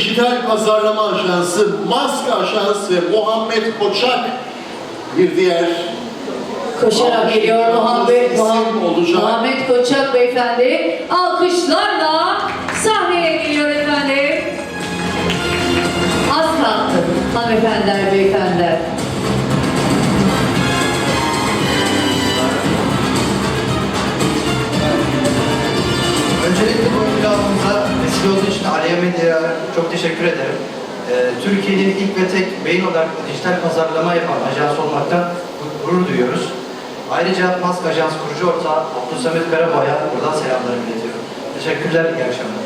dijital pazarlama ajansı, Maska Ajansı ve Muhammed Koçak bir diğer Koşarak geliyor Muhammed, Muhammed. Muhammed Koçak beyefendi. Alkışlarla sahneye geliyor efendim. Az kaldı hanımefendiler, beyefendiler. Öncelikle bu planımıza vesile olduğu Medya'ya çok teşekkür ederim. Ee, Türkiye'nin ilk ve tek beyin odaklı dijital pazarlama yapan ajans olmaktan gu- gurur duyuyoruz. Ayrıca Mask Ajans kurucu ortağı Abdülsamet Karaboğa'ya buradan selamlarımı iletiyorum. Teşekkürler, iyi akşamlar.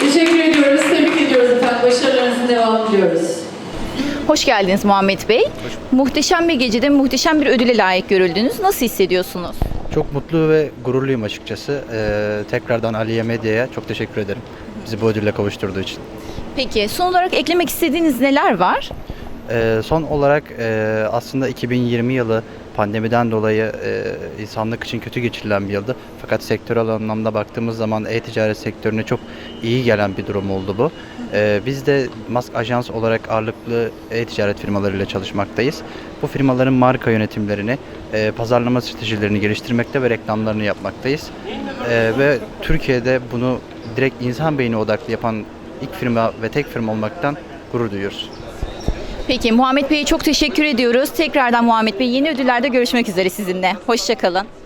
Teşekkür ediyoruz, tebrik ediyoruz efendim. Başarılarınızın devamı diliyoruz. Hoş geldiniz Muhammed Bey. Muhteşem bir gecede muhteşem bir ödüle layık görüldünüz. Nasıl hissediyorsunuz? Çok mutlu ve gururluyum açıkçası. Ee, tekrardan Aliye Medya'ya çok teşekkür ederim. Bizi bu ödülle kavuşturduğu için. Peki son olarak eklemek istediğiniz neler var? Ee, son olarak e, aslında 2020 yılı pandemiden dolayı e, insanlık için kötü geçirilen bir yıldı. Fakat sektörel anlamda baktığımız zaman e-ticaret sektörüne çok iyi gelen bir durum oldu bu. Ee, biz de Mask Ajans olarak ağırlıklı e-ticaret firmalarıyla çalışmaktayız. Bu firmaların marka yönetimlerini, e, pazarlama stratejilerini geliştirmekte ve reklamlarını yapmaktayız. Ee, ve Türkiye'de bunu direkt insan beyni odaklı yapan ilk firma ve tek firma olmaktan gurur duyuyoruz. Peki Muhammed Bey'e çok teşekkür ediyoruz. Tekrardan Muhammed Bey yeni ödüllerde görüşmek üzere sizinle. Hoşçakalın.